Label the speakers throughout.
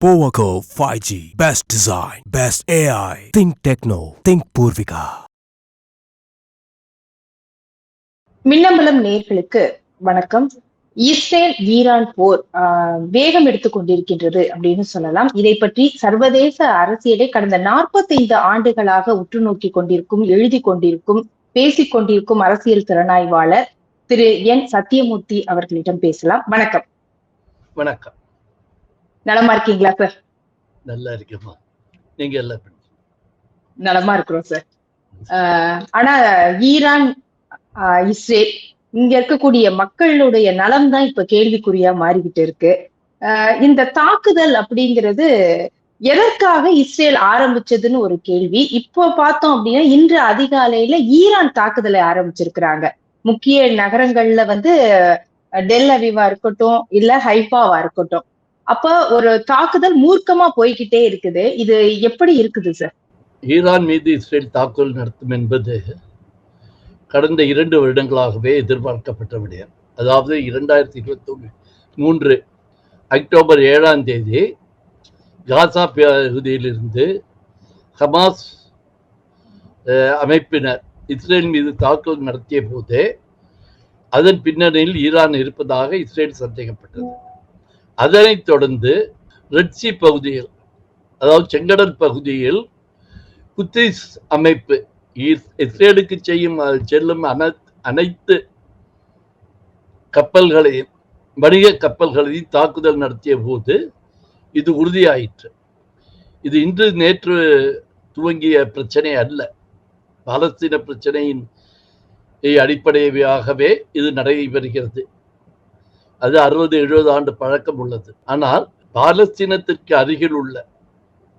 Speaker 1: Powaco 5G. Best design. Best AI. Think Techno. Think Purvika.
Speaker 2: Minnambalam நேர்களுக்கு வணக்கம் Israel Iran போர் வேகம் எடுத்துக் கொண்டிருக்கின்றது அப்படின்னு சொல்லலாம் இதை பற்றி சர்வதேச அரசியலை கடந்த 45 ஆண்டுகளாக உற்று நோக்கி கொண்டிருக்கும் எழுதி கொண்டிருக்கும் பேசிக் கொண்டிருக்கும் அரசியல் திறனாய்வாளர் திரு என் சத்தியமூர்த்தி அவர்களிடம் பேசலாம் வணக்கம்
Speaker 3: வணக்கம்
Speaker 2: நலமா இருக்கீங்களா சார்
Speaker 3: நல்லா இருக்கேம்மா. நீங்க எல்லாம்?
Speaker 2: நலமா இருக்கிறோம் சார் ஆனா ஈரான் இஸ்ரேல் இங்க இருக்கக்கூடிய மக்களுடைய நலம் தான் இப்ப கேள்விக்குறியா மாறிக்கிட்டு இருக்கு. இந்த தாக்குதல் அப்படிங்கிறது எதற்காக இஸ்ரேல் ஆரம்பிச்சதுன்னு ஒரு கேள்வி. இப்போ பார்த்தோம் அப்படின்னா இன்று அதிகாலையில ஈரான் தாக்குதலை ஆரம்பிச்சிருக்கிறாங்க. முக்கிய நகரங்கள்ல வந்து டெல் அவிவா இருக்கட்டும் இல்ல ஹைஃபாவா இருக்கட்டும். அப்ப ஒரு தாக்குதல் மூர்க்கமா போய்கிட்டே இருக்குது. இது எப்படி இருக்குது சார்
Speaker 3: ஈரான் மீது இஸ்ரேல் தாக்குதல் நடத்தும் என்பது கடந்த இரண்டு வருடங்களாகவே எதிர்பார்க்கப்பட்ட விடயம். அதாவது இரண்டாயிரத்தி இருபத்தி மூன்று அக்டோபர் ஏழாம் தேதி காசா பகுதியிலிருந்து ஹமாஸ் அஹ், அமைப்பினர் இஸ்ரேல் மீது தாக்குதல் நடத்திய போது அதன் பின்னணியில் ஈரான் இருப்பதாக இஸ்ரேல் சந்தேகப்பட்டது. அதனைத் தொடர்ந்து ரெட்சி பகுதியில் அதாவது செங்கடல் பகுதியில் குத்திஸ் அமைப்பு இஸ்ரேலுக்கு செய்யும் செல்லும் அனைத்து கப்பல்களையும் வணிக கப்பல்களையும் தாக்குதல் நடத்திய போது இது உறுதியாயிற்று. இது இன்று நேற்று துவங்கிய பிரச்சனை அல்ல. பாலஸ்தீன பிரச்சனையின் அடிப்படையாகவே இது நடைபெறுகிறது. அது அறுபது எழுபது ஆண்டு பழக்கம் உள்ளது. ஆனால் பாலஸ்தீனத்திற்கு அருகில் உள்ள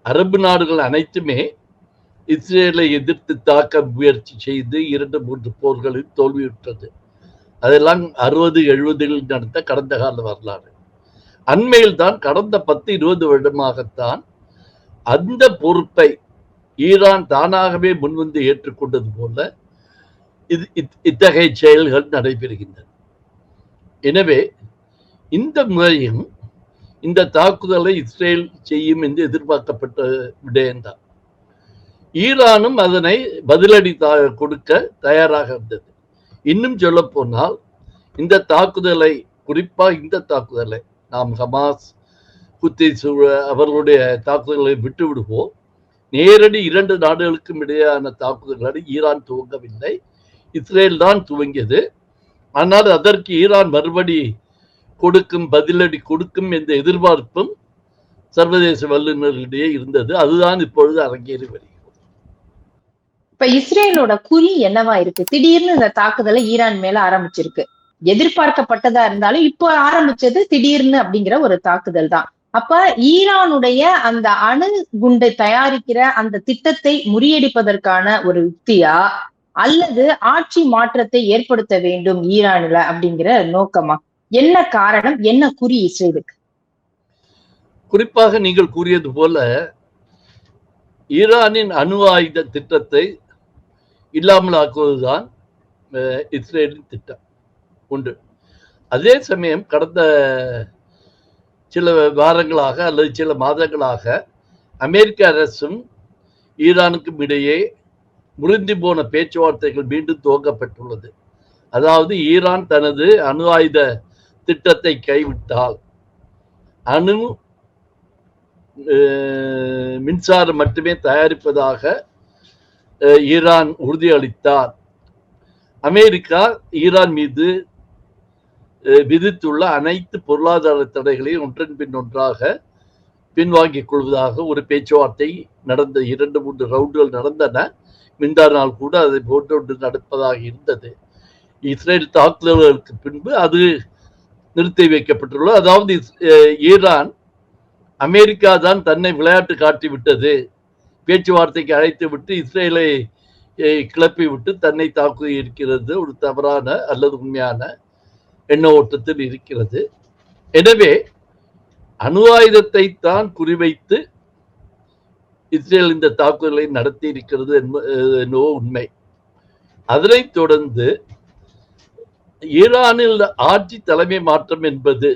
Speaker 3: அரபு நாடுகள் அனைத்துமே இஸ்ரேலை எதிர்த்து தாக்க முயற்சி செய்து இரண்டு மூன்று போர்களில் தோல்வியுற்றது. அதெல்லாம் அறுபது எழுபதில் நடந்த கடந்த கால வரலாறு. அண்மையில் தான் கடந்த பத்து இருபது வருடமாகத்தான் அந்த பொறுப்பை ஈரான் தானாகவே முன்வந்து ஏற்றுக்கொண்டது போல இது இத்தகைய செயல்கள் நடைபெறுகின்றன. எனவே இந்த முறையும் இந்த தாக்குதலை இஸ்ரேல் செய்யும் என்று எதிர்பார்க்கப்பட்ட விடயம்தான். ஈரானும் அதனை பதிலடி கொடுக்க தயாராக இருந்தது. இன்னும் சொல்ல போனால் இந்த தாக்குதலை குறிப்பாக இந்த தாக்குதலை நாம் ஹமாஸ் குத்தி அவர்களுடைய தாக்குதல்களை விட்டு விடுவோம் நேரடி இரண்டு நாடுகளுக்கும் இடையேயான தாக்குதல்களை ஈரான் துவங்கவில்லை. இஸ்ரேல் தான் துவங்கியது. ஆனால் அதற்கு ஈரான் மறுபடி கொடுக்கும் பதிலடி கொடுக்கும் என்ற எதிர்பார்ப்பும் சர்வதேச வல்லுநர்களிடையே இருந்தது. அதுதான் இப்பொழுது அரங்கேறி வருகிறது.
Speaker 2: இப்ப இஸ்ரேலோட குறி என்னவா இருக்கு? திடீர்னு இந்த தாக்குதலை ஈரான் மேல ஆரம்பிச்சிருக்கு. எதிர்பார்க்கப்பட்டதா இருந்தாலும் இப்போ ஆரம்பிச்சது திடீர்னு அப்படிங்கிற ஒரு தாக்குதல் தான். அப்ப ஈரானுடைய அந்த அணு குண்டை தயாரிக்கிற அந்த திட்டத்தை முறியடிப்பதற்கான ஒரு யுக்தியா அல்லது ஆட்சி மாற்றத்தை ஏற்படுத்த வேண்டும் ஈரான்ல அப்படிங்கிற நோக்கமா? என்ன காரணம் என்ன குறி இஸ்ரேலுக்கு
Speaker 3: குறிப்பாக நீங்கள் கூறியது போல ஈரானின் அணு ஆயுத திட்டத்தை இல்லாமல் ஆக்குவதுதான் இஸ்ரேலின் திட்டம். உண்டு. அதே சமயம் கடந்த சில வாரங்களாக அல்லது சில மாதங்களாக அமெரிக்க அரசும் ஈரானுக்கும் இடையே முறிந்து போன பேச்சுவார்த்தைகள் மீண்டும் துவங்கப்பட்டுள்ளது. அதாவது ஈரான் தனது அணு ஆயுத திட்டத்தை கைவிட்டால் அணு மின்சாரம் மட்டுமே தயாரிப்பதாக ஈரான் உறுதியளித்தார். அமெரிக்கா ஈரான் மீது விதித்துள்ள அனைத்து பொருளாதார தடைகளையும் ஒன்றன் பின் ஒன்றாக பின்வாங்கிக் கொள்வதாக ஒரு பேச்சுவார்த்தை நடந்த இரண்டு மூன்று ரவுண்டுகள் நடந்தன. மிண்டா நாள் கூட அதை போன்று நடப்பதாக இருந்தது. இஸ்ரேல் தாக்குதல்களுக்கு பின்பு அது நிறுத்தி வைக்கப்பட்டுள்ளது. அதாவது ஈரான் அமெரிக்கா தான் தன்னை விளையாட்டு காட்டி விட்டது. பேச்சுவார்த்தைக்கு அழைத்து விட்டு இஸ்ரேலை கிளப்பி விட்டு தன்னை தாக்கி இருக்கிறது ஒரு தவறான அல்லது உண்மையான எண்ண ஓட்டத்தில் இருக்கிறது. எனவே அணு ஆயுதத்தை தான் குறிவைத்து இஸ்ரேல் இந்த தாக்குதலை நடத்தி இருக்கிறது என்ப- என்னவோ உண்மை. அதனைத் தொடர்ந்து ஈரானில் ஆட்சி தலைமை மாற்றம் என்பது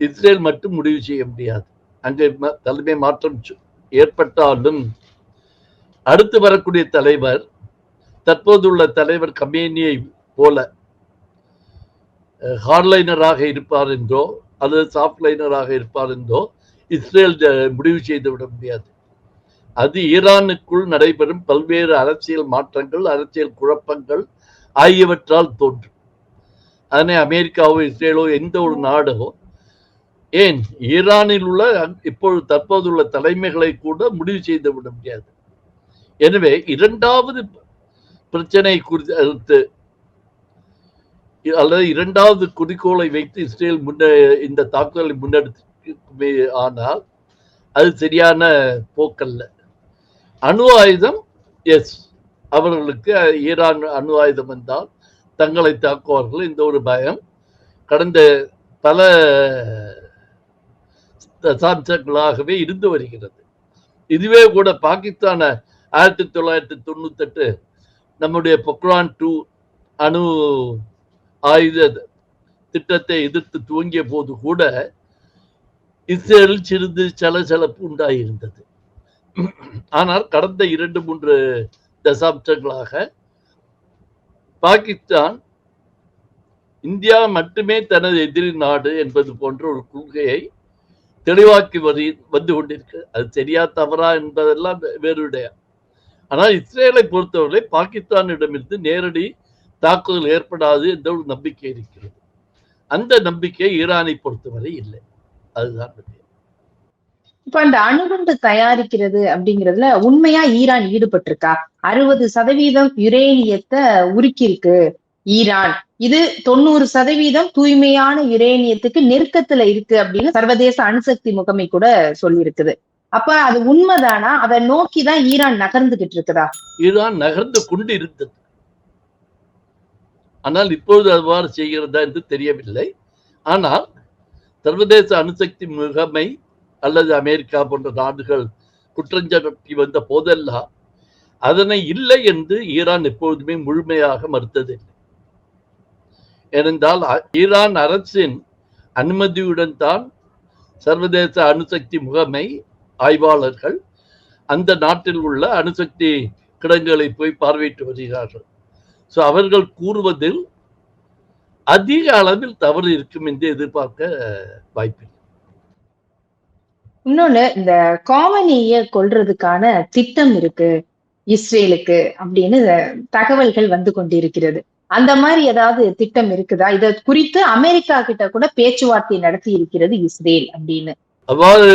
Speaker 3: இஸ்ரேல் மட்டும் முடிவு செய்ய முடியாது. அங்கே தலைமை மாற்றம் ஏற்பட்டாலும் அடுத்து வரக்கூடிய தலைவர் தற்போதுள்ள தலைவர் கமேனியை போல ஹார்ட்லைனராக இருப்பார் என்றோ அல்லது சாஃப்ட்லைனராக இருப்பார் என்றோ இஸ்ரேல் முடிவு செய்து விட முடியாது. அது ஈரானுக்குள் நடைபெறும் பல்வேறு அரசியல் மாற்றங்கள் அரசியல் குழப்பங்கள் ஆகியவற்றால் தோன்றும் அதனை அமெரிக்காவோ இஸ்ரேலோ எந்த ஒரு நாடோ ஏன் ஈரானில் உள்ள இப்பொழுது தற்போதுள்ள தலைமைகளை கூட முடிவு செய்து விட முடியாது. எனவே இரண்டாவது பிரச்சனை குறித்து அல்லது இரண்டாவது குறிக்கோளை வைத்து இஸ்ரேல் முன்ன இந்த தாக்குதலை முன்னெடுத்து ஆனால் அது சரியான போக்கல்ல. அணு ஆயுதம் எஸ். அவர்களுக்கு ஈரான் அணு ஆயுதம் என்றால் தங்களை தாக்குவார்கள். இந்த ஒரு பயம். கடந்த பல தசாப்தங்களாகவே இருந்து வருகிறது. இதுவே கூட பாகிஸ்தான ஆயிரத்தி தொள்ளாயிரத்தி தொண்ணூத்தெட்டு நம்முடைய பொக்ரான் டூ அணு ஆயுத திட்டத்தை எதிர்த்து துவங்கிய போது கூட இஸ்ரேலில் சிறிது சலசலப்பு உண்டாயிருந்தது. ஆனால் கடந்த இரண்டு மூன்று தசாப்தங்களாக பாகிஸ்தான் இந்தியா மட்டுமே தனது எதிரி நாடு என்பது போன்ற ஒரு கொள்கையை தெளிவாக்கி வரி வந்து கொண்டிருக்கு. அது சரியா தவறா என்பதெல்லாம் வேறுடைய ஆனால் இஸ்ரேலை பொறுத்தவரை பாகிஸ்தானிடமிருந்து நேரடி தாக்குதல் ஏற்படாது என்ற ஒரு நம்பிக்கை இருக்கிறது. அந்த நம்பிக்கை ஈரானை பொறுத்தவரை இல்லை. அதுதான்
Speaker 2: இப்ப அந்த அணுகுண்டு தயாரிக்கிறது அப்படிங்கிறதுல உண்மையா ஈரான் ஈடுபட்டிருக்கா? அறுபது சதவீதம் யுரேனியத்தை உருக்கியிருக்கு ஈரான். இது தொண்ணூறு சதவீதம் தூய்மையான யுரேனியத்துக்கு நெருக்கத்துல இருக்கு அப்படின்னு சர்வதேச அணுசக்தி முகமை கூட சொல்லியிருக்குது. அப்ப அது உண்மைதானா? அதை நோக்கி தான் ஈரான் நகர்ந்துகிட்டு இருக்குதா?
Speaker 3: ஈரான் நகர்ந்து கொண்டு இருந்தது. ஆனால் இப்பொழுது அவ்வாறு செய்கிறதா என்று தெரியவில்லை. ஆனால் சர்வதேச அணுசக்தி முகமை அல்லது அமெரிக்கா போன்ற நாடுகள் குற்றஞ்சாட்டி வந்த போதெல்லாம் அதனை இல்லை என்று ஈரான் எப்பொழுதுமே முழுமையாக மறுத்ததில்லை ஏனென்றால் ஈரான் அரசின் அனுமதியுடன் தான் சர்வதேச அணுசக்தி முகமை ஆய்வாளர்கள் அந்த நாட்டில் உள்ள அணுசக்தி கிடங்குகளை போய் பார்வையிட்டு வருகிறார்கள். ஸோ அவர்கள் கூறுவதில் அதிக அளவில் தவறு இருக்கும் என்று எதிர்பார்க்க வாய்ப்பில்லை.
Speaker 2: இன்னொன்னு இந்த காமனிய கொல்றதுக்கான திட்டம் இருக்கு இஸ்ரேலுக்கு அப்படின்னு தகவல்கள் வந்து கொண்டிருக்கிறது. அந்த மாதிரி ஏதாவது திட்டம் இருக்குதா? இத குறித்து அமெரிக்கா கிட்ட கூட பேச்சுவார்த்தை நடத்தி இருக்கிறது இஸ்ரேல் அப்படின்னு.
Speaker 3: அவ்வாறு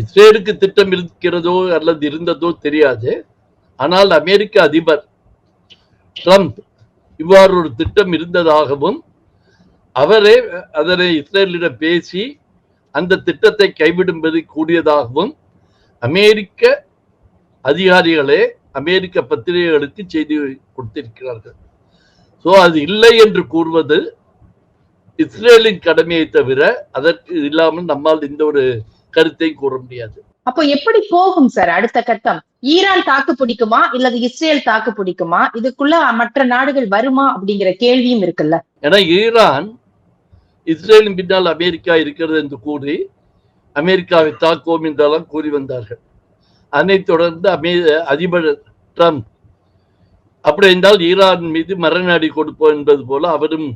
Speaker 3: இஸ்ரேலுக்கு திட்டம் இருக்கிறதோ அல்லது இருந்ததோ தெரியாது. ஆனால் அமெரிக்க அதிபர் ட்ரம்ப் இவ்வாறு ஒரு திட்டம் இருந்ததாகவும் அவரே அதனை இஸ்ரேலிடம் பேசி அந்த திட்டத்தை கைவிடும்படி கூடியதாகவும் அமெரிக்க அதிகாரிகளே அமெரிக்க பத்திரிகைகளுக்கு செய்தி கொடுத்திருக்கிறார்கள். சோ அது இல்லை என்று கூறுவது இஸ்ரேலின் கடமையை தவிர அதற்கு இல்லாமல் நம்மால் இந்த ஒரு கருத்தை கூற முடியாது.
Speaker 2: அப்போ எப்படி போகும் சார் அடுத்த கட்டம்? ஈரான் தாக்கு பிடிக்குமா? இல்லது இஸ்ரேல் தாக்கு பிடிக்குமா? இதுக்குள்ள மற்ற நாடுகள் வருமா அப்படிங்கிற கேள்வியும் இருக்குல்ல.
Speaker 3: ஏன்னா ஈரான் இஸ்ரேலின் பின்னால் அமெரிக்கா இருக்கிறது என்று கூறி அமெரிக்காவை தாக்குவோம் என்றெல்லாம் கூறி வந்தார்கள். அதனைத் தொடர்ந்து அமே அதிபர் ட்ரம்ப் அப்படி என்றால் ஈரான் மீது மரணடி கொடுப்போம் என்பது போல அவரும்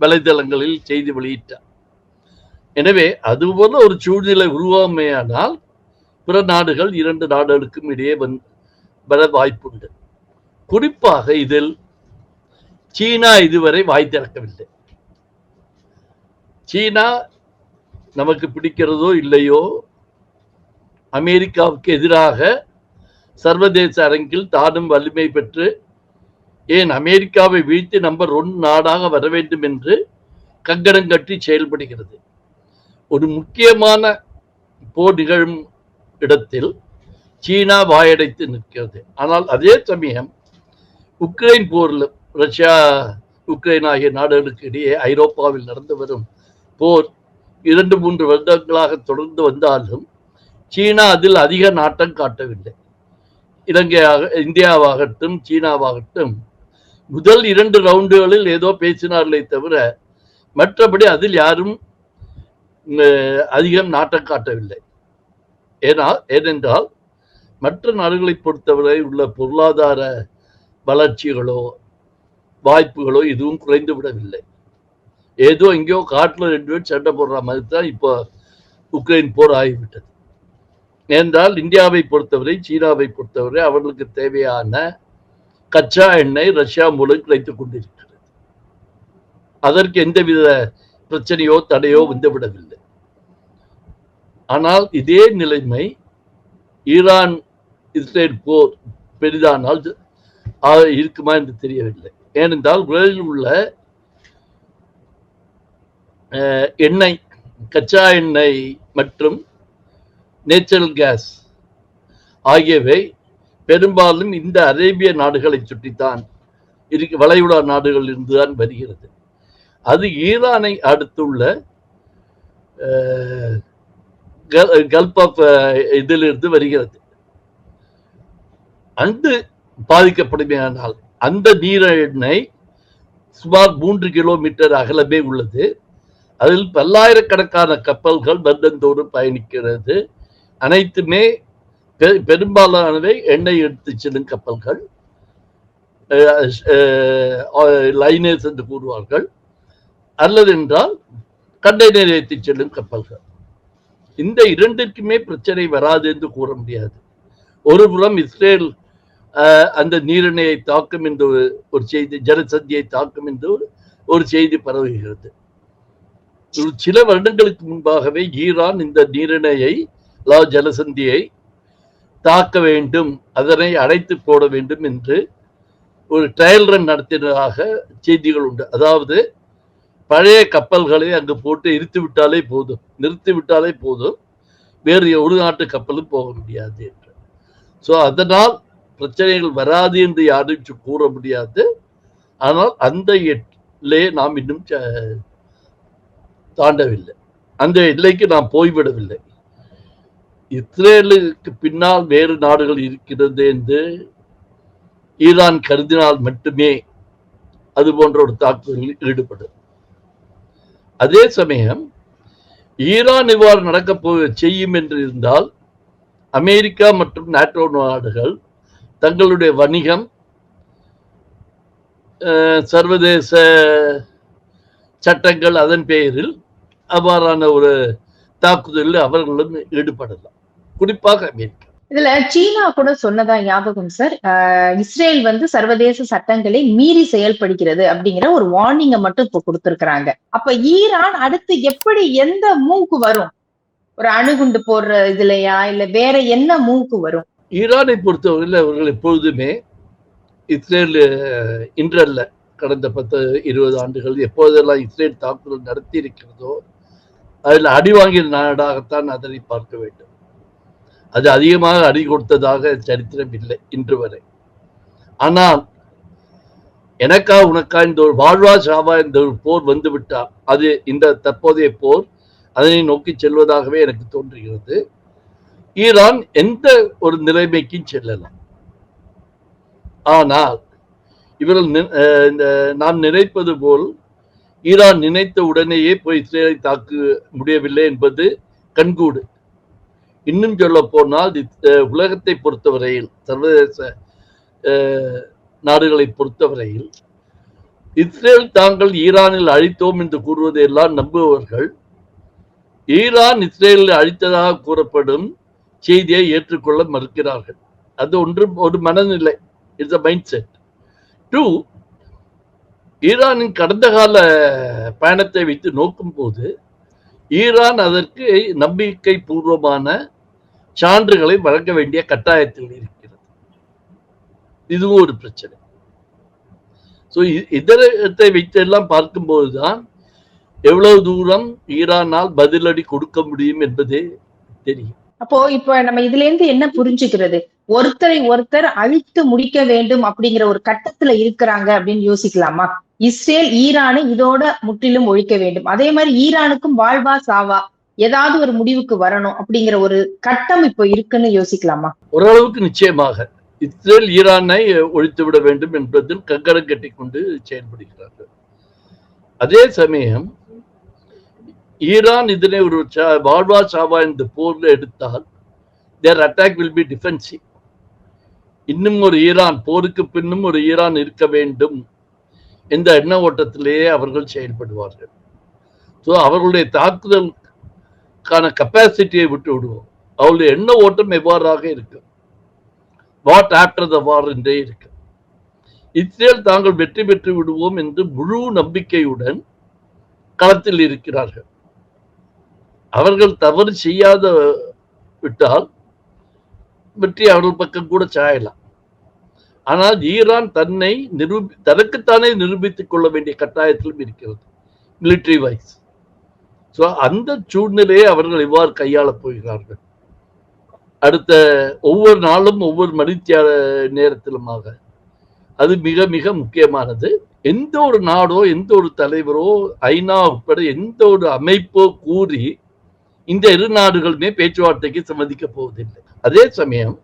Speaker 3: வலைதளங்களில் செய்தி வெளியிட்டார். எனவே அதுபோல ஒரு சூழ்நிலை உருவாமையானால் பிற நாடுகள் இரண்டு நாடுகளுக்கும் இடையே வந் வர வாய்ப்புண்டு. குறிப்பாக இதில் சீனா இதுவரை வாய் திறக்கவில்லை. சீனா நமக்கு பிடிக்கிறதோ இல்லையோ அமெரிக்காவுக்கு எதிராக சர்வதேச அரங்கில் தானும் வலிமை பெற்று ஏன் அமெரிக்காவை வீழ்த்தி நம்பர் ஒன் நாடாக வர வேண்டும் என்று கங்கணம் கட்டி செயல்படுகிறது. ஒரு முக்கியமான போர் நிகழும் இடத்தில் சீனா வாயடைத்து நிற்கிறது. ஆனால் அதே சமயம் உக்ரைன் போரில் ரஷ்யா உக்ரைன் ஆகிய நாடுகளுக்கு இடையே ஐரோப்பாவில் நடந்து வரும் போர் இரண்டு மூன்று வருடங்களாக தொடர்ந்து வந்தாலும் சீனா அதில் அதிக நாட்டம் காட்டவில்லை. இலங்கையாக இந்தியாவாகட்டும் சீனாவாகட்டும் முதல் இரண்டு ரவுண்டுகளில் ஏதோ பேசினார்களே தவிர மற்றபடி அதில் யாரும் அஹ், அதிகம் நாட்டம் காட்டவில்லை. ஏனால் ஏனென்றால் மற்ற நாடுகளை பொறுத்தவரை உள்ள பொருளாதார வளர்ச்சிகளோ வாய்ப்புகளோ எதுவும் குறைந்து விடவில்லை ஏதோ எங்கேயோ காட்டுல ரெண்டு பேர் சண்டை போடுற மாதிரி தான் இப்போ உக்ரைன் போர் ஆகிவிட்டது. ஏனென்றால் இந்தியாவை பொறுத்தவரை சீனாவை பொறுத்தவரை அவர்களுக்கு தேவையான கச்சா எண்ணெய் ரஷ்யா மூலம் கிடைத்துக் கொண்டிருக்கிறது. அதற்கு எந்தவித பிரச்சனையோ தடையோ வந்துவிடவில்லை. ஆனால் இதே நிலைமை ஈரான் இஸ்ரேல் போர் பெரிதானால் இருக்குமா என்று தெரியவில்லை. ஏனென்றால் உலகில் உள்ள எண்ணெய் கச்சா எண்ணெய் மற்றும் நேச்சுரல் கேஸ் ஆகியவை பெரும்பாலும் இந்த அரேபிய நாடுகளை சுற்றித்தான் இருக்கு வளைகுடா நாடுகளில் இருந்துதான் வருகிறது. அது ஈரானை அடுத்துள்ள கல்ப் ஆஃப் இதிலிருந்து வருகிறது. அங்கு பாதிக்கப்படுமையானால் அந்த நீரெண்ணெய் சுமார் மூன்று கிலோமீட்டர் அகலமே உள்ளது. அதில் பல்லாயிரக்கணக்கான கப்பல்கள் வருடந்தோறும் பயணிக்கிறது. அனைத்துமே பெ- பெரும்பாலானவை எண்ணெய் எடுத்து செல்லும் கப்பல்கள். லைனர்ஸ் என்று கூறுவார்கள். அல்லது என்றால் கண்டெய்னர் ஏற்றி செல்லும் கப்பல்கள். இந்த இரண்டிற்குமே பிரச்சனை வராது என்று கூற முடியாது. ஒரு புறம் இஸ்ரேல் அஹ், அந்த நீரிணையை தாக்கும் என்று ஒரு- செய்தி ஜனசந்தியை தாக்கும் என்று ஒரு- செய்தி பரவுகிறது. சில வருடங்களுக்கு முன்பாகவே ஈரான் இந்த நீரிணையை லா ஜலசந்தியை தாக்க வேண்டும் அதனை அடைத்து போட வேண்டும் என்று ஒரு ட்ரையல் ரன் நடத்தினதாக செய்திகள் உண்டு. அதாவது பழைய கப்பல்களை அங்கு போட்டு இருத்து விட்டாலே போதும். நிறுத்தி விட்டாலே போதும். வேறு ஒரு நாட்டு கப்பலும் போக முடியாது என்று. ஸோ அதனால் பிரச்சனைகள் வராது என்று யாரும் கூற முடியாது. ஆனால் அந்த எல்லையை நாம் இன்னும் தாண்டவில்லை. அந்த எல்லைக்கு நாம் போய்விடவில்லை. இஸ்ரேலுக்கு பின்னால் வேறு நாடுகள் இருக்கிறது என்று ஈரான் கருதினால் மட்டுமே அது போன்ற ஒரு தாக்குதலில் ஈடுபடும். அதே சமயம் ஈரான் இவ்வாறு நடக்கப் போ செய்யும் என்று இருந்தால் அமெரிக்கா மற்றும் நாட்டோ நாடுகள் தங்களுடைய வணிகம் அஹ், சர்வதேச சட்டங்கள் அதன் பெயரில் அவ்வாறான ஒரு தாக்குதலில் அவர்களும் ஈடுபடலாம். குறிப்பாக அமெரிக்கா.
Speaker 2: இதுல சீனா கூட சொன்னதா ஞாபகம் சார் இஸ்ரேல் வந்து சர்வதேச சட்டங்களை மீறி செயல்படுகிறது அப்படிங்கிற ஒரு வார்னிங்கை மட்டும் இப்ப கொடுத்திருக்கிறாங்க. அப்ப ஈரான் அடுத்து எப்படி எந்த மூவ்க்கு வரும்? ஒரு அணுகுண்டு போடுற இதுலயா? இல்ல வேற என்ன மூவ்க்கு வரும்?
Speaker 3: ஈரானை பொறுத்தவரையில் அவர்கள் எப்பொழுதுமே இஸ்ரேல் இன்றல்ல கடந்த பத்து இருபது ஆண்டுகள் எப்போதெல்லாம் இஸ்ரேல் தாக்குதல் நடத்தி இருக்கிறதோ அதில் அடி வாங்கிய நாடாகத்தான் அதனை பார்க்க வேண்டும். அது அதிகமாக அடி கொடுத்ததாக சரித்திரம் இல்லை இன்று வரை. ஆனால் எனக்கா உனக்கா இந்த ஒரு வாழ்வா சாவா இந்த ஒரு போர் வந்துவிட்டால் அது இந்த தற்போதைய போர் அதனை நோக்கி செல்வதாகவே எனக்கு தோன்றுகிறது. ஈரான் எந்த ஒரு நிலைமைக்கும் செல்லலாம். ஆனால் இவர்கள் நி- அஹ் இந்த நாம் நினைப்பது போல் ஈரான் நினைத்த உடனேயே போய் இஸ்ரேலை தாக்கு முடியவில்லை என்பது கண்கூடு. இன்னும் சொல்ல போனால் உலகத்தை பொறுத்தவரையில் சர்வதேச நாடுகளை பொறுத்தவரையில் இஸ்ரேல் தாங்கள் ஈரானில் அழித்தோம் என்று கூறுவதை எல்லாம் நம்புபவர்கள் ஈரான் இஸ்ரேலில் அழித்ததாக கூறப்படும் செய்தியை ஏற்றுக்கொள்ள மறுக்கிறார்கள். அது ஒன்று ஒரு மனநிலை. It's a mindset two ஈரானின் கடந்த கால பயணத்தை வைத்து நோக்கும் போது ஈரான் அதற்கு நம்பிக்கை பூர்வமான சான்றுகளை வழங்க வேண்டிய கட்டாயத்தில் இருக்கிறது. இதுவும் ஒரு பிரச்சனை. ஸோ இதரத்தை வைத்தெல்லாம் பார்க்கும்போதுதான் எவ்வளவு தூரம் ஈரானால் பதிலடி கொடுக்க முடியும் என்பதே தெரியும்.
Speaker 2: அப்போ இப்ப நம்ம இதுல இருந்து என்ன புரிஞ்சுக்கிறது? ஒருத்தரை ஒருத்தர் அழித்து முடிக்க வேண்டும் அப்படிங்கிற ஒரு கட்டத்துல இருக்கிறாங்க அப்படின்னு யோசிக்கலாமா? இஸ்ரேல் ஈரானை இதோட முற்றிலும் ஒழிக்க வேண்டும். அதே மாதிரி ஈரானுக்கும் வாழ்வா சாவா? ஏதாவது ஒரு முடிவுக்கு வரணும் அப்படிங்கிற ஒரு கட்டம் இப்போ இருக்குன்னு யோசிக்கலாமா?
Speaker 3: ஓரளவுக்கு நிச்சயமாக. இஸ்ரேல் ஈரானை ஒழித்து விட வேண்டும் என்பதில் கங்கணம் கட்டி கொண்டு செயல்படுகிறார்கள். அதே சமயம் ஈரான் இதனை ஒரு வாழ்வா சாவா இந்த போர்ல எடுத்தால் their attack will be defensive இன்னும் ஒரு ஈரான் போருக்கு பின்னும் ஒரு ஈரான் இருக்க வேண்டும் என்ற எண்ண ஓட்டத்திலேயே அவர்கள் செயல்படுவார்கள். ஸோ அவர்களுடைய தாக்குதலுக்கான கெப்பாசிட்டியை விட்டு விடுவோம். அவருடைய எண்ண ஓட்டம் எவ்வாறாக இருக்கும்? வாட் ஆஃப்டர் த வார் என்றே இருக்கு இஸ்ரேல் தாங்கள் வெற்றி பெற்று விடுவோம் என்று முழு நம்பிக்கையுடன் களத்தில் இருக்கிறார்கள். அவர்கள் தவறு செய்யாத விட்டால் வெற்றி அவர்கள் பக்கம் கூட சாயலாம். ஆனால் ஈரான் தன்னை நிரூபி தனக்குத்தானே நிரூபித்துக் கொள்ள வேண்டிய கட்டாயத்திலும் இருக்கிறது. மிலிட்டரி வைஸ் ஸோ அந்த சூழ்நிலையை அவர்கள் இவ்வாறு கையாளப் போகிறார்கள். அடுத்த ஒவ்வொரு நாளும் ஒவ்வொரு மணித்தியால நேரத்திலுமாக அது மிக மிக முக்கியமானது. எந்த ஒரு நாடோ எந்த ஒரு தலைவரோ ஐநா உட்பட எந்த ஒரு அமைப்போ கூறி இந்த இரு நாடுகளுமே பேச்சுவார்த்தைக்கு சம்மதிக்க போவதில்லை. அதே சமயம்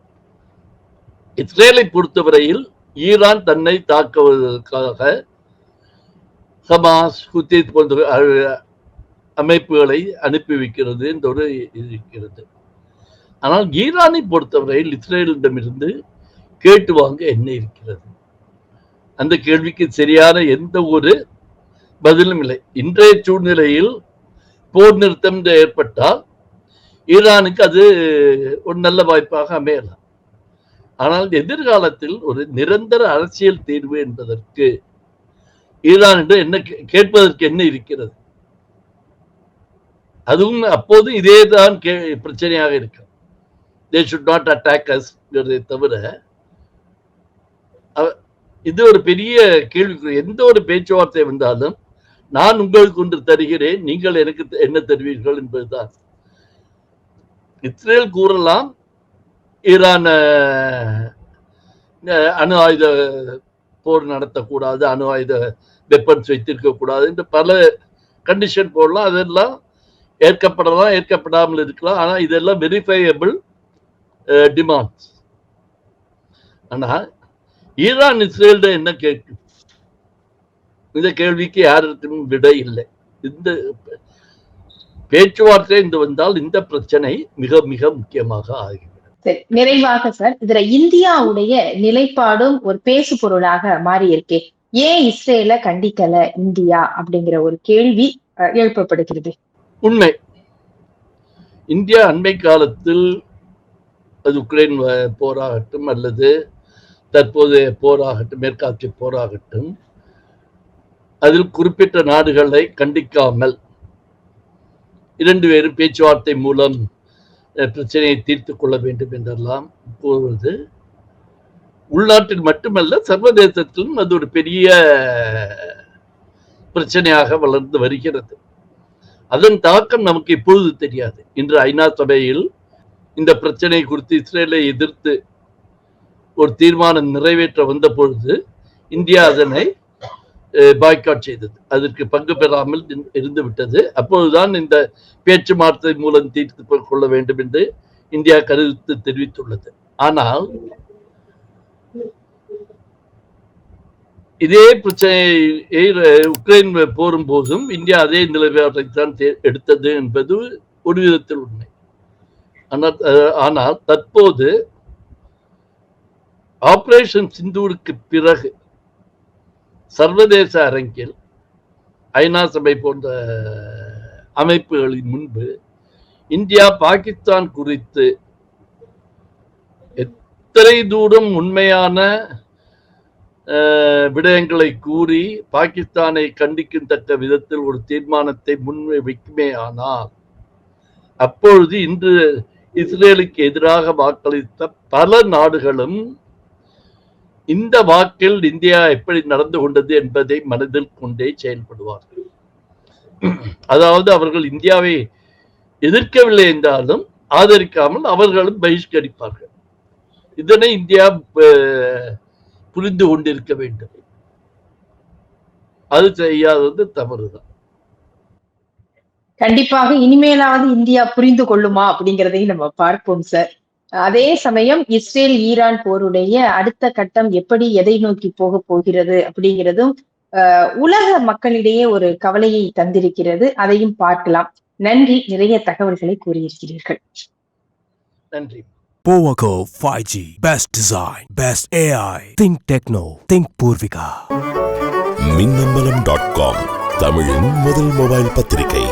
Speaker 3: இஸ்ரேலை பொறுத்தவரையில் ஈரான் தன்னை தாக்குவதற்காக ஹமாஸ் ஹுத்தி போன்ற அமைப்புகளை அனுப்பி வைக்கிறது என்ற ஒரு இருக்கிறது. ஆனால் ஈரானை பொறுத்தவரையில் இஸ்ரேலிடமிருந்து கேட்டு வாங்க என்ன இருக்கிறது? அந்த கேள்விக்கு சரியான எந்த ஒரு பதிலும் இல்லை. இன்றைய சூழ்நிலையில் போர் நிறுத்தம் என்று ஏற்பட்டால் ஈரானுக்கு அது ஒரு நல்ல வாய்ப்பாக அமையலாம். ஆனால் எதிர்காலத்தில் ஒரு நிரந்தர அரசியல் தீர்வு என்பதற்கு ஈரானிடம் என்ன கேட்பதற்கு என்ன இருக்கிறது? அதுவும் அப்போது இதே தான் கே பிரச்சனையாக இருக்கும். தே ஷுட் நாட் அட்டாக் அஸ்ங்கிறதை தவிர இது ஒரு பெரிய கேள்வி எந்த ஒரு பேச்சுவார்த்தை வந்தாலும் நான் உங்களுக்கு ஒன்று தருகிறேன். நீங்கள் எனக்கு என்ன தருவீர்கள் என்பதுதான். இஸ்ரேல் கூறலாம் ஈரான் அணு ஆயுத போர் நடத்தக்கூடாது அணு ஆயுத வெப்பன்ஸ் வைத்திருக்க கூடாது என்று பல கண்டிஷன் போடலாம். அதெல்லாம் ஏற்கப்படலாம் ஏற்கப்படாமல் இருக்கலாம். ஆனா இதெல்லாம் வெரிஃபையபிள் டிமாண்ட்ஸ் ஆனா ஈரான் இஸ்ரேல்ட என்ன கேட்கும்? இந்த கேள்விக்கு யாருக்கும் விடை இல்லை. இந்த பேச்சுவார்த்தை என்று வந்தால் இந்த பிரச்சனை மிக மிக முக்கியமாக ஆகிறது
Speaker 2: சரி நிறைவாக சார் இதுல இந்தியாவுடைய நிலைப்பாடும் ஒரு பேசு பொருளாக மாறி இருக்கே ஏன் இஸ்ரேல கண்டிக்கல இந்தியா அப்படிங்கிற ஒரு கேள்வி எழுப்பப்படுகிறது?
Speaker 3: உண்மை. இந்தியா அண்மை காலத்தில் அது உக்ரைன் போராகட்டும் அல்லது தற்போதைய போராகட்டும் மேற்காட்சி போராகட்டும் அதில் குறிப்பிட்ட நாடுகளை கண்டிக்காமல் இரண்டு பேரும் பேச்சுவார்த்தை மூலம் அஹ், பிரச்சனையை தீர்த்து கொள்ள வேண்டும் என்றெல்லாம் கூறுவது. உள்நாட்டில் மட்டுமல்ல சர்வதேசத்திலும் அது ஒரு பெரிய பிரச்சனையாக வளர்ந்து வருகிறது. அதன் தாக்கம் நமக்கு இப்பொழுது தெரியாது. இன்று ஐநா சபையில் இந்த பிரச்சனை குறித்து இஸ்ரேலை எதிர்த்து ஒரு தீர்மானம் நிறைவேற்ற வந்த பொழுது இந்தியா அதனை பாய்காட் செய்தது. அதற்கு பங்கு பெறாமல் இருந்து- இருந்து விட்டது இந்த பேச்சுவார்த்தை மூலம் தீர்த்து கொள்ள வேண்டும் என்று இந்தியா கருத்து தெரிவித்துள்ளது. ஆனால் இதே பிரச்சனையை உக்ரைன் போரும் போதும் இந்தியா அதே நிலைப்பாட்டை தான் எடுத்தது என்பது ஒரு விதத்தில் உண்மை. ஆனால் ஆனால் தற்போது ஆபரேஷன் சிந்தூருக்கு பிறகு சர்வதேச அரங்கில் ஐநா சபை போன்ற அமைப்புகளின் முன்பு இந்தியா பாகிஸ்தான் குறித்து எத்தனை தூரம் உண்மையான அஹ், விடயங்களை கூறி பாகிஸ்தானை கண்டிக்கத்தக்க விதத்தில் ஒரு தீர்மானத்தை முன்வை வைக்குமே ஆனால் அப்பொழுது இன்று இஸ்ரேலுக்கு எதிராக வாக்களித்த பல நாடுகளும் இந்த வாக்கில் இந்தியா எப்படி நடந்து கொண்டது என்பதை மனதில் கொண்டே செயல்படுவார்கள். அதாவது அவர்கள் இந்தியாவை எதிர்க்கவில்லை என்றாலும் ஆதரிக்காமல் அவர்களும் பகிஷ்கரிப்பார்கள். இதனை இந்தியா புரிந்து கொண்டிருக்க வேண்டும். அது செய்யாதது தவறுதான்
Speaker 2: கண்டிப்பாக இனிமேலாவது இந்தியா புரிந்து கொள்ளுமா அப்படிங்கிறதையும் நம்ம பார்ப்போம் சார். அதே சமயம் இஸ்ரேல் ஈரான் போருடைய அடுத்த கட்டம் எப்படி எதை நோக்கி போக போகிறது அப்படிங்கிறதும் உலக மக்களிடையே ஒரு கவலையை தந்திருக்கிறது அதையும் பார்க்கலாம் நன்றி நிறைய தகவல்களை கூறியிருக்கிறீர்கள்
Speaker 3: நன்றி
Speaker 1: Powaco 5G. Best design. Best AI. Think techno. Think Purvika.
Speaker 4: Minnambalam dot com தமிழின் முதல் மொபைல் பத்திரிகை